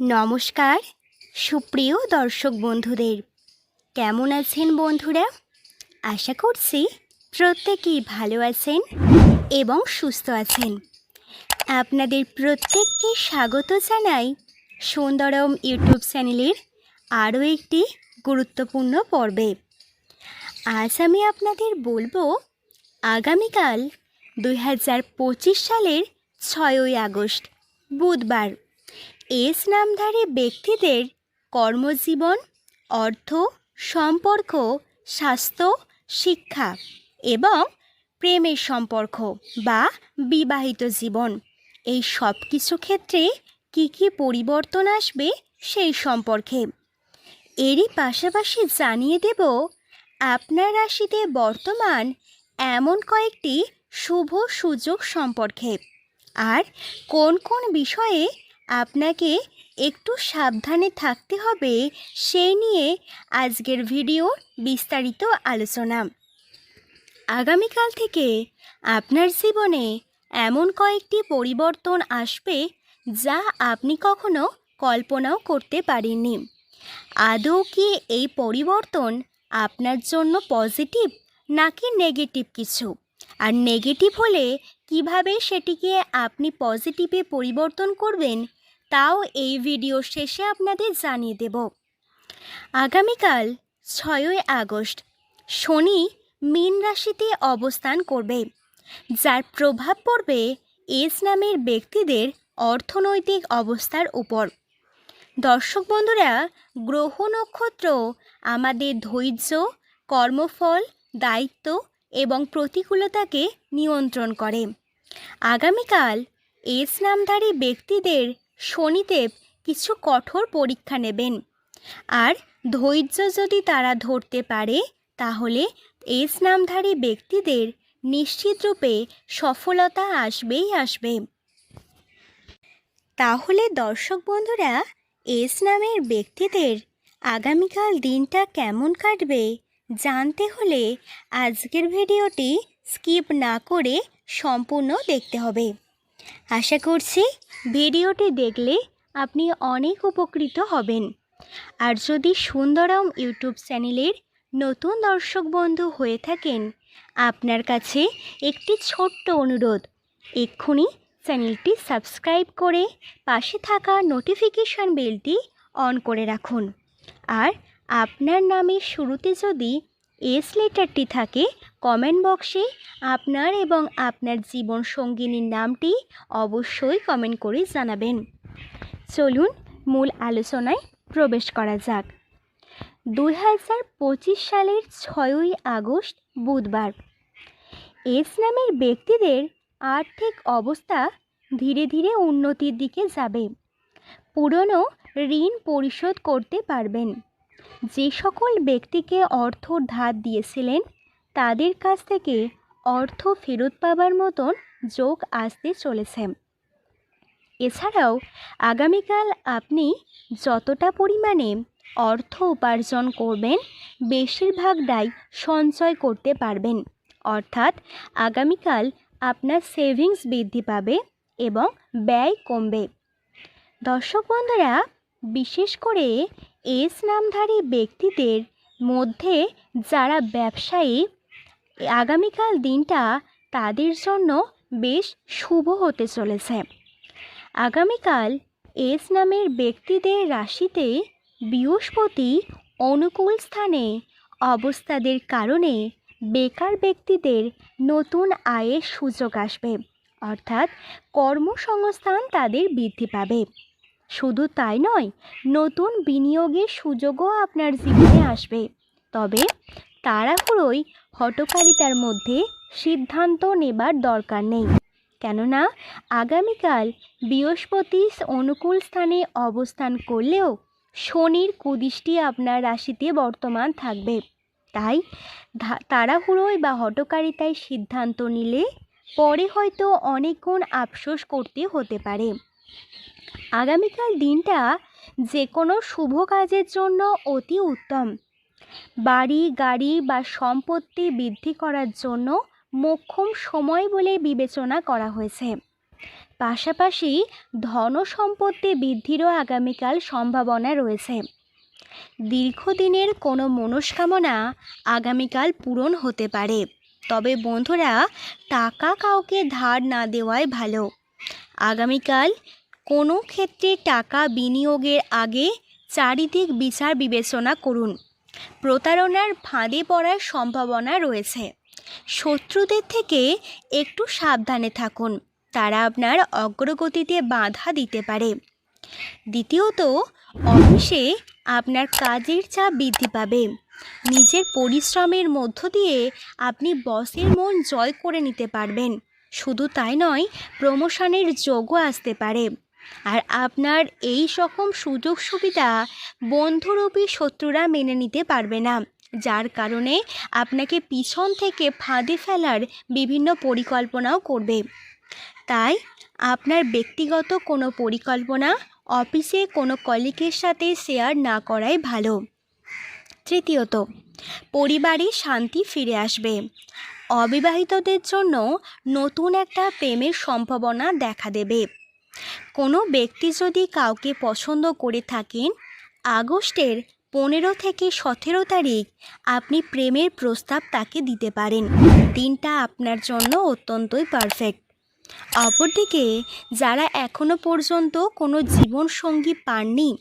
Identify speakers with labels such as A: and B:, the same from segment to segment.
A: নমস্কার, সুপ্রিয় দর্শক বন্ধুদের। কেমন আছেন বন্ধুরা? আশা করছি প্রত্যেকেই ভালো আছেন এবং সুস্থ আছেন। আপনাদের প্রত্যেককে স্বাগত জানাই সুন্দরম ইউটিউব চ্যানেলের আরও একটি গুরুত্বপূর্ণ পর্বে। আজ আমি আপনাদের বলব, আগামীকাল দুই হাজার পঁচিশ সালের ছয়ই আগস্ট, বুধবার। এস নামধারী ব্যক্তিদের কর্মজীবন, অর্থ, সম্পর্ক, স্বাস্থ্য, শিক্ষা এবং প্রেমের সম্পর্ক বা বিবাহিত জীবন। এই সব কিছু ক্ষেত্রে কী কী পরিবর্তন আসবে সেই সম্পর্কে এরই পাশাপাশি জানিয়ে দেব, আপনার রাশিতে বর্তমান এমন কয়েকটি শুভ সুযোগ সম্পর্কে। আর কোন কোন বিষয়ে আপনাকে একটু সাবধানে থাকতে হবে সেই নিয়ে আজকের ভিডিওর বিস্তারিত আলোচনা। আগামীকাল থেকে আপনার জীবনে এমন কয়েকটি পরিবর্তন আসবে যা আপনি কখনো কল্পনাও করতে পারেননি। আদৌ কি এই পরিবর্তন আপনার জন্য পজিটিভ নাকি নেগেটিভ কিছু? আর নেগেটিভ হলে কীভাবে সেটিকে আপনি পজিটিভে পরিবর্তন করবেন তাও এই ভিডিও শেষে আপনাদের জানিয়ে দেব। আগামীকাল ছয়ই আগস্ট শনি মীন রাশিতে অবস্থান করবে, যার প্রভাব পড়বে এস নামের ব্যক্তিদের অর্থনৈতিক অবস্থার উপর। দর্শক বন্ধুরা, গ্রহ নক্ষত্র আমাদের ধৈর্য, কর্মফল, দায়িত্ব এবং প্রতিকূলতাকে নিয়ন্ত্রণ করে। আগামীকাল এস নামধারী ব্যক্তিদের শনিদেব কিছু কঠোর পরীক্ষা নেবেন। আর ধৈর্য যদি তারা ধরতে পারে, তাহলে এস নামধারী ব্যক্তিদের নিশ্চিতরূপে সফলতা আসবেই আসবে। তাহলে দর্শক বন্ধুরা, এস নামের ব্যক্তিদের আগামীকাল দিনটা কেমন কাটবে, জানতে হলে আজকের ভিডিওটি স্কিপ না করে সম্পূর্ণ দেখতে হবে। আশা করছি ভিডিওটি দেখলে আপনি অনেক উপকৃত হবেন। আর যদি সুন্দরম ইউটিউব চ্যানেলের নতুন দর্শক বন্ধু হয়ে থাকেন, আপনার কাছে একটি ছোট্ট অনুরোধ, এক্ষুনি চ্যানেলটি সাবস্ক্রাইব করে পাশে থাকা নোটিফিকেশন বেলটি অন করে রাখুন। আর আপনার নামের শুরুতে যদি এস লেটারটি থাকে কমেন্ট বক্সে। আপনার এবং আপনার জীবন সঙ্গিনীর নামটি অবশ্যই কমেন্ট করে জানাবেন। চলুন মূল আলোচনায় প্রবেশ করা যাক। দুই হাজার পঁচিশ সালের ছয়ই আগস্ট, বুধবার। এস নামের ব্যক্তিদের আর্থিক অবস্থা ধীরে ধীরে উন্নতির দিকে যাবে। পুরনো ঋণ পরিশোধ করতে পারবেন। যে সকল ব্যক্তিকে অর্থ ধার দিয়েছিলেন, তাদের কাছ থেকে অর্থ ফেরত পাবার মতন যোগ আসতে চলেছে। এছাড়াও, আগামীকাল আপনি যতটা পরিমাণে অর্থ উপার্জন করবেন বেশিরভাগটাই সঞ্চয় করতে পারবেন। অর্থাৎ, আগামীকাল আপনার সেভিংস বৃদ্ধি পাবে এবং ব্যয় কমবে। দর্শক বন্ধুরা বিশেষ করে এস নামধারী ব্যক্তিদের মধ্যে যারা ব্যবসায়ী, আগামীকাল দিনটা তাদের জন্য বেশ শুভ হতে চলেছে। আগামীকাল এস নামের ব্যক্তিদের রাশিতে বৃহস্পতি অনুকূল স্থানে অবস্থাদের কারণে বেকার ব্যক্তিদের নতুন আয়ের সুযোগ আসবে, অর্থাৎ কর্মসংস্থান তাদের বৃদ্ধি পাবে। শুধু তাই নয়, নতুন বিনিয়োগের সুযোগও আপনার জীবনে আসবে। তবে তাড়াহুড়োই হটকারিতার মধ্যে সিদ্ধান্ত নেবার দরকার নেই। কেননা, আগামীকাল বৃহস্পতি অনুকূল স্থানে অবস্থান করলেও শনির কুদৃষ্টি আপনার রাশিতে বর্তমান থাকবে। তাই তাড়াহুড়োয় বা হটকারিতায় সিদ্ধান্ত নিলে পরে হয়তো অনেকক্ষণ আফসোস করতে হতে পারে। আগামীকাল দিনটা যে কোনো শুভ কাজের জন্য অতি উত্তম। বাড়ি, গাড়ি বা সম্পত্তি বৃদ্ধি করার জন্য মোক্ষম সময় বলে বিবেচনা করা হয়েছে। পাশাপাশি ধন সম্পত্তি বৃদ্ধিরও আগামীকাল সম্ভাবনা রয়েছে। দীর্ঘদিনের কোনো মনস্কামনা আগামীকাল পূরণ হতে পারে। তবে বন্ধুরা, টাকা কাউকে ধার না দেওয়াই ভালো। আগামীকাল কোনো ক্ষেত্রে টাকা বিনিয়োগের আগে চারিদিক বিচার বিবেচনা করুন। প্রতারণার ফাঁদে পড়ার সম্ভাবনা রয়েছে। শত্রুদের থেকে একটু সাবধানে থাকুন। তারা আপনার অগ্রগতিতে বাধা দিতে পারে। দ্বিতীয়ত, অফিসে আপনার কাজের চাপ বৃদ্ধি পাবে। নিজের পরিশ্রমের মধ্য দিয়ে আপনি বসের মন জয় করে নিতে পারবেন। শুধু তাই নয়, প্রমোশনের যোগও আসতে পারে। আর আপনার এই রকম সুযোগ সুবিধা বন্ধুরূপী শত্রুরা মেনে নিতে পারবে না, যার কারণে আপনাকে পিছন থেকে ফাঁদে ফেলার বিভিন্ন পরিকল্পনাও করবে। তাই, আপনার ব্যক্তিগত কোনো পরিকল্পনা, অফিসে কোনো কলিগের সাথে শেয়ার না করাই ভালো। তৃতীয়ত, পরিবারে শান্তি ফিরে আসবে। অবিবাহিতদের জন্য নতুন একটা প্রেমের সম্ভাবনা দেখা দেবে। কোনো ব্যক্তি যদি কাউকে পছন্দ করে থাকেন, আগস্টের পনেরো থেকে সতেরো তারিখ আপনি প্রেমের প্রস্তাব তাকে দিতে পারেন। দিনটা আপনার জন্য অত্যন্তই পারফেক্ট অপরদিকে, যারা এখনও পর্যন্ত কোনো জীবনসঙ্গী পাননি,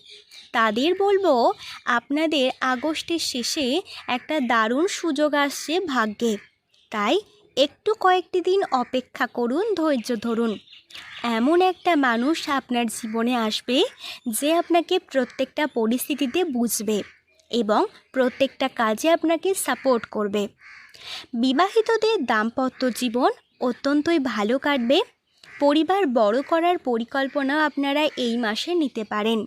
A: তাদের বলব আপনাদের আগস্টের শেষে একটা দারুণ সুযোগ আসছে ভাগ্যে। তাই একটু কয়েকটি দিন অপেক্ষা করুন, ধৈর্য ধরুন। এমন একটা মানুষ আপনার জীবনে আসবে যে আপনাকে প্রত্যেকটা পরিস্থিতিতে বুঝবে এবং প্রত্যেকটা কাজে আপনাকে সাপোর্ট করবে। বিবাহিতদের দাম্পত্য জীবন অত্যন্তই ভালো কাটবে। পরিবার বড় করার পরিকল্পনা আপনারা এই মাসে নিতে পারেন।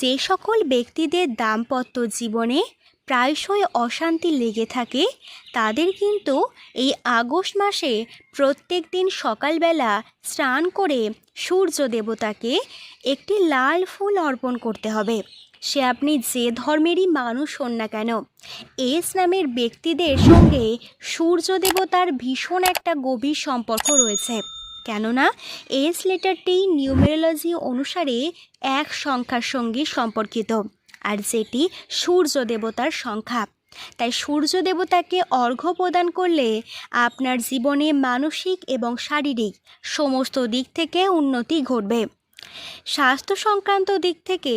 A: যে সকল ব্যক্তিদের দাম্পত্য জীবনে প্রায়শই অশান্তি লেগে থাকে, তাদের কিন্তু এই আগস্ট মাসে প্রত্যেক দিন সকালবেলা স্নান করে সূর্য দেবতাকে একটি লাল ফুল অর্পণ করতে হবে। সে আপনি যে ধর্মেরই মানুষ হন না কেন, এস নামের ব্যক্তিদের সঙ্গে সূর্য দেবতার ভীষণ একটা গভীর সম্পর্ক রয়েছে। কেননা, এস লেটারটি নিউমেরোলজি অনুসারে এক সংখ্যার সঙ্গে সম্পর্কিত। আর যেটি সূর্য দেবতার সংখ্যা। তাই সূর্য দেবতাকে অর্ঘ্য প্রদান করলে আপনার জীবনে মানসিক এবং শারীরিক সমস্ত দিক থেকে উন্নতি ঘটবে। স্বাস্থ্য সংক্রান্ত দিক থেকে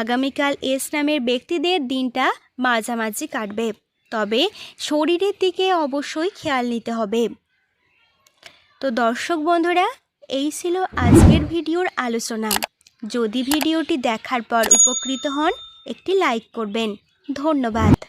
A: আগামীকাল এস নামের ব্যক্তিদের দিনটা মাঝামাঝি কাটবে। তবে শরীরের দিকে অবশ্যই খেয়াল নিতে হবে। তো দর্শক বন্ধুরা, এই ছিল আজকের ভিডিওর আলোচনা। যদি ভিডিওটি দেখার পর উপকৃত হন একটি লাইক করবেন। ধন্যবাদ।